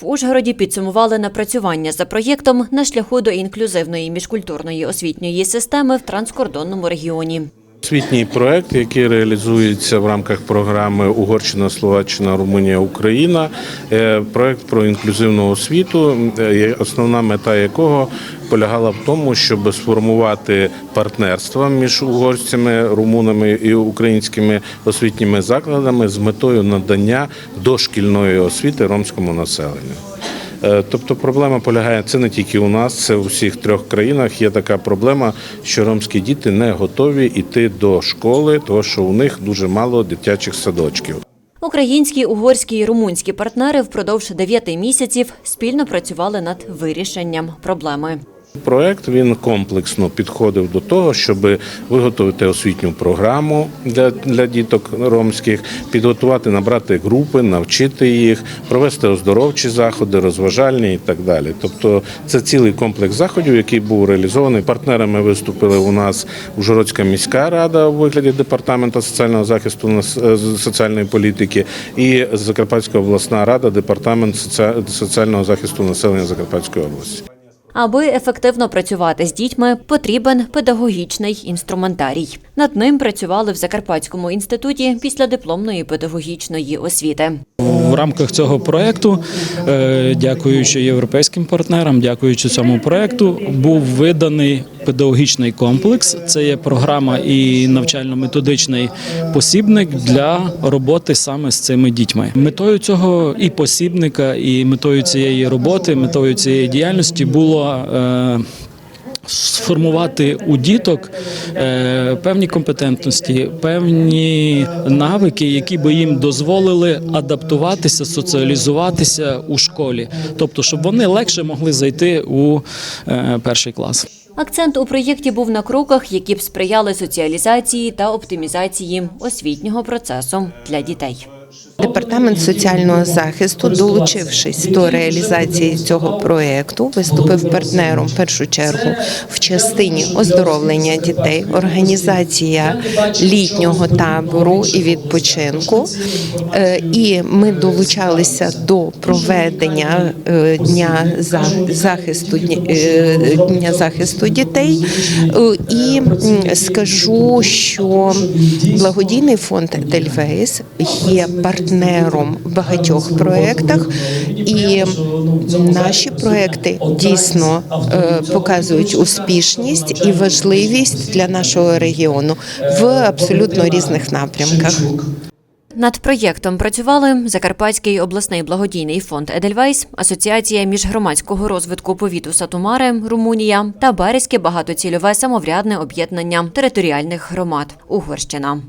В Ужгороді підсумували напрацювання за проєктом на шляху до інклюзивної міжкультурної освітньої системи в транскордонному регіоні. Освітній проект, який реалізується в рамках програми Угорщина, Словаччина, Румунія, Україна. Е, Проект про інклюзивну освіту, е, основна мета якого полягала в тому, щоб сформувати партнерства між угорськими, румунами і українськими освітніми закладами з метою надання дошкільної освіти ромському населенню. Е, Тобто проблема полягає це не тільки у нас, це у всіх трьох країнах. Є така проблема, що ромські діти не готові йти до школи, тому що у них дуже мало дитячих садочків. Українські, угорські і румунські партнери впродовж дев'яти місяців спільно працювали над вирішенням проблеми. Проект він комплексно підходив до того, щоб виготовити освітню програму для, для діток ромських, підготувати, набрати групи, навчити їх, провести оздоровчі заходи, розважальні і так далі. Тобто це цілий комплекс заходів, який був реалізований. Партнерами виступили у нас Ужгородська міська рада у вигляді департаменту соціального захисту е, соціальної політики і Закарпатська обласна рада, департамент соціального захисту населення Закарпатської області. Аби ефективно працювати з дітьми, потрібен педагогічний інструментарій. Над ним працювали в Закарпатському інституті після дипломної педагогічної освіти. В рамках цього проекту, е, дякуючи європейським партнерам, дякуючи цьому проекту, був виданий педагогічний комплекс. Це є програма і навчально-методичний посібник для роботи саме з цими дітьми. Метою цього і посібника, і метою цієї роботи, метою цієї діяльності було. Сформувати у діток е, певні компетентності, певні навики, які би їм дозволили адаптуватися, соціалізуватися у школі, тобто, щоб вони легше могли зайти у е, перший клас. Акцент у проєкті був на кроках, які б сприяли соціалізації та оптимізації освітнього процесу для дітей. Департамент соціального захисту, долучившись до реалізації цього проекту, виступив партнером в першу чергу в частині оздоровлення дітей, організація літнього табору і відпочинку. Е, І ми долучалися до проведення е, дня за- захисту е, дня захисту дітей. І скажу, що благодійний фонд Дельвейс є партнером в багатьох проєктах, і наші проекти дійсно е, показують успішність і важливість для нашого регіону в абсолютно різних напрямках. Над проєктом працювали Закарпатський обласний благодійний фонд Едельвейс, Асоціація міжгромадського розвитку повіту Сатумари, Румунія та Березьке багатоцільове самоврядне об'єднання територіальних громад Угорщина.